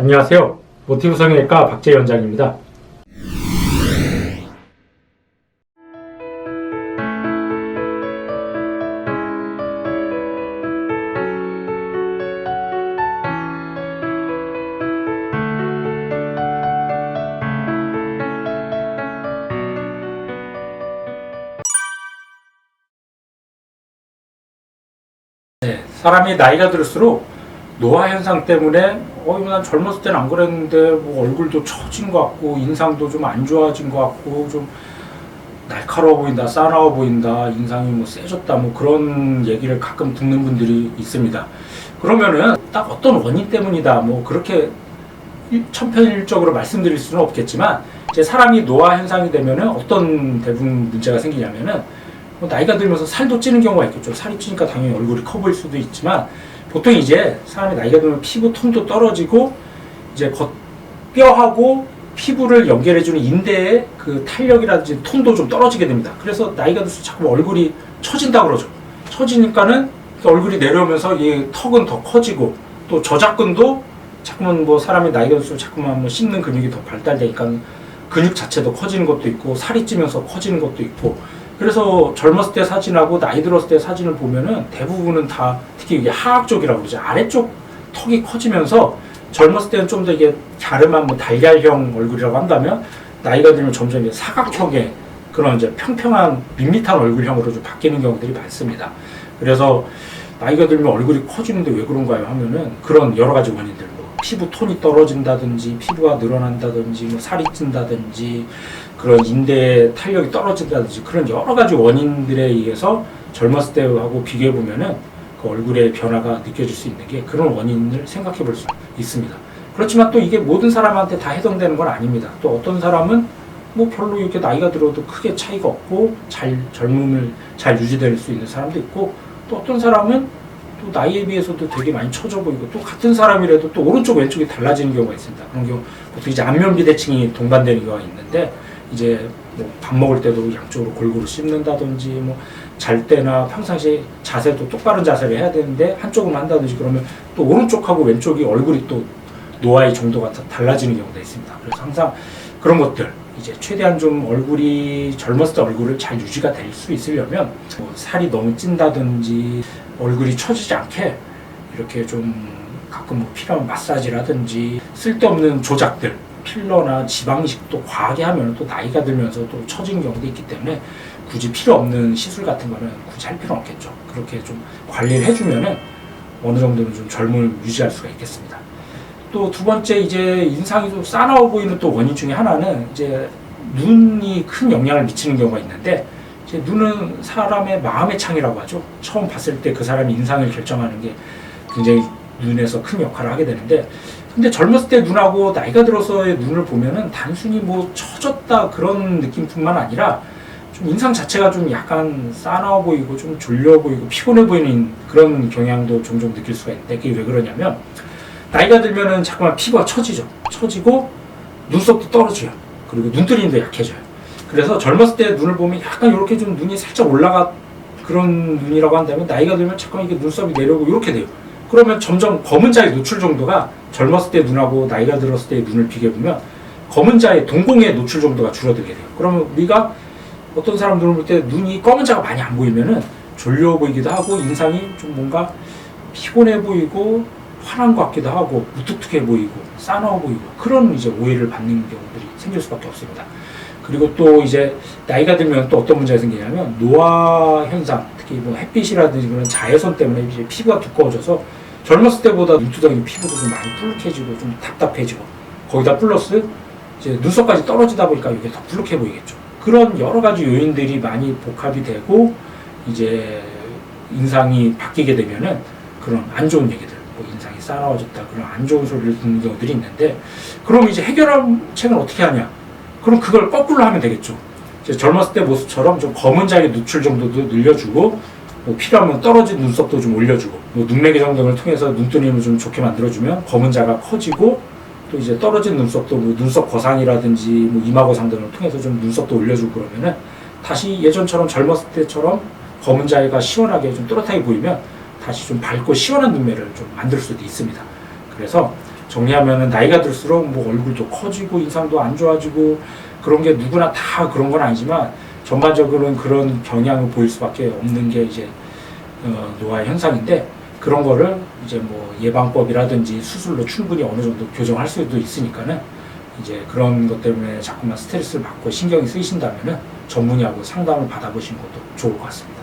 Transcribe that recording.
안녕하세요. 모티브 성형외과 박재 원장입니다. 네, 사람이 나이가 들수록 노화 현상 때문에 어, 이거 난 젊었을 때는 안 그랬는데 뭐 얼굴도 처진 것 같고 인상도 좀 안 좋아진 것 같고 좀 날카로워 보인다, 싸나워 보인다, 인상이 뭐 세졌다 뭐 그런 얘기를 가끔 듣는 분들이 있습니다. 그러면은 딱 어떤 원인 때문이다 뭐 그렇게 일- 천편일적으로 말씀드릴 수는 없겠지만 이제 사람이 노화 현상이 되면은 어떤 대부분 문제가 생기냐면은 뭐 나이가 들면서 살도 찌는 경우가 있겠죠. 살이 찌니까 당연히 얼굴이 커 보일 수도 있지만 보통 이제 사람이 나이가 들면 피부 톤도 떨어지고 이제 겉 뼈하고 피부를 연결해주는 인대의 그 탄력이라든지 톤도 좀 떨어지게 됩니다. 그래서 나이가 들수록 자꾸 얼굴이 처진다 그러죠. 처지니까는 그 얼굴이 내려오면서 이 턱은 더 커지고 또 저작근도 자꾸만 뭐 사람이 나이가 들수록 자꾸만 뭐 씹는 근육이 더 발달되니까 근육 자체도 커지는 것도 있고 살이 찌면서 커지는 것도 있고 그래서 젊었을 때 사진하고 나이 들었을 때 사진을 보면은 대부분은 다 특히 이게 하악 쪽이라고 그러죠. 아래쪽 턱이 커지면서 젊었을 때는 좀 더 이게 갸름한 뭐 달걀형 얼굴이라고 한다면 나이가 들면 점점 이제 사각형의 그런 이제 평평한 밋밋한 얼굴형으로 좀 바뀌는 경우들이 많습니다. 그래서 나이가 들면 얼굴이 커지는데 왜 그런가요? 하면은 그런 여러 가지 원인들, 뭐 피부 톤이 떨어진다든지 피부가 늘어난다든지 뭐 살이 찐다든지 그런 인대의 탄력이 떨어진다든지 그런 여러 가지 원인들에 의해서 젊었을 때하고 비교해 보면은 그 얼굴의 변화가 느껴질 수 있는 게 그런 원인을 생각해 볼 수 있습니다. 그렇지만 또 이게 모든 사람한테 다 해당되는 건 아닙니다. 또 어떤 사람은 뭐 별로 이렇게 나이가 들어도 크게 차이가 없고 잘 젊음을 잘 유지될 수 있는 사람도 있고 또 어떤 사람은 또 나이에 비해서도 되게 많이 처져 보이고 또 같은 사람이라도 또 오른쪽 왼쪽이 달라지는 경우가 있습니다. 그런 경우 보통 이제 안면 비대칭이 동반되는 경우가 있는데 이제 뭐 밥 먹을 때도 양쪽으로 골고루 씹는다든지 뭐 잘 때나 평상시에 자세도 똑바른 자세를 해야 되는데 한쪽은 한다든지 그러면 또 오른쪽하고 왼쪽이 얼굴이 또 노화의 정도가 다 달라지는 경우가 있습니다. 그래서 항상 그런 것들 이제 최대한 좀 얼굴이 젊었을 때 얼굴을 잘 유지가 될 수 있으려면 뭐 살이 너무 찐다든지 얼굴이 처지지 않게 이렇게 좀 가끔 뭐 필요한 마사지라든지 쓸데없는 조작들 필러나 지방식도 과하게 하면 또 나이가 들면서 또 처지는 경우도 있기 때문에 굳이 필요 없는 시술 같은 거는 굳이 할 필요는 없겠죠. 그렇게 좀 관리를 해주면은 어느 정도는 좀 젊음을 유지할 수가 있겠습니다. 또 두 번째 이제 인상이 좀 싸나워 보이는 또 원인 중에 하나는 이제 눈이 큰 영향을 미치는 경우가 있는데 이제 눈은 사람의 마음의 창이라고 하죠. 처음 봤을 때 그 사람의 인상을 결정하는 게 굉장히 눈에서 큰 역할을 하게 되는데 근데 젊었을 때 눈하고 나이가 들어서의 눈을 보면은 단순히 뭐 처졌다 그런 느낌뿐만 아니라 좀 인상 자체가 좀 약간 싸나워 보이고 좀 졸려 보이고 피곤해 보이는 그런 경향도 종종 느낄 수가 있는데 그게 왜 그러냐면 나이가 들면은 자꾸만 피부가 처지죠. 처지고 눈썹도 떨어져요. 그리고 눈뜨림도 약해져요. 그래서 젊었을 때 눈을 보면 약간 이렇게 좀 눈이 살짝 올라가 그런 눈이라고 한다면 나이가 들면 자꾸만 이게 눈썹이 내려오고 이렇게 돼요. 그러면 점점 검은 자의 노출 정도가 젊었을 때 눈하고 나이가 들었을 때의 눈을 비교해 보면 검은 자의 동공의 노출 정도가 줄어들게 돼요. 그러면 우리가 어떤 사람들을 볼 때 눈이 검은 자가 많이 안 보이면은 졸려 보이기도 하고 인상이 좀 뭔가 피곤해 보이고 화난 것 같기도 하고 무뚝뚝해 보이고 싸나워 보이고 그런 이제 오해를 받는 경우들이 생길 수밖에 없습니다. 그리고 또 이제 나이가 들면 또 어떤 문제가 생기냐면 노화 현상, 특히 뭐 햇빛이라든지 그런 자외선 때문에 이제 피부가 두꺼워져서 젊었을 때보다 눈두덩이 피부도 좀 많이 불룩해지고 좀 답답해지고 거기다 플러스 이제 눈썹까지 떨어지다 보니까 이게 더 불룩해 보이겠죠. 그런 여러 가지 요인들이 많이 복합이 되고 이제 인상이 바뀌게 되면은 그런 안 좋은 인상이 싸나워졌다 그런 안 좋은 소리를 듣는 경우들이 있는데 그럼 이제 해결책은 어떻게 하냐? 그럼 그걸 거꾸로 하면 되겠죠. 젊었을 때 모습처럼 좀 검은 자리 노출 정도도 늘려주고 뭐 필요하면 떨어진 눈썹도 좀 올려주고 뭐 눈매개 정등을 통해서 눈뜨림을 좀 좋게 만들어주면 검은 자가 커지고 또 이제 떨어진 눈썹도 뭐 눈썹 거상이라든지 뭐 이마 거상 등을 통해서 좀 눈썹도 올려주고 그러면은 다시 예전처럼 젊었을 때처럼 검은 자위가 시원하게 좀 또렷하게 보이면 다시 좀 밝고 시원한 눈매를 좀 만들 수도 있습니다. 그래서 정리하면은 나이가 들수록 뭐 얼굴도 커지고 인상도 안 좋아지고 그런 게 누구나 다 그런 건 아니지만 전반적으로는 그런 경향을 보일 수밖에 없는 게 이제 어, 노화 현상인데 그런 거를 이제 뭐 예방법이라든지 수술로 충분히 어느 정도 교정할 수도 있으니까는 이제 그런 것 때문에 자꾸만 스트레스를 받고 신경이 쓰이신다면은 전문의하고 상담을 받아보시는 것도 좋을 것 같습니다.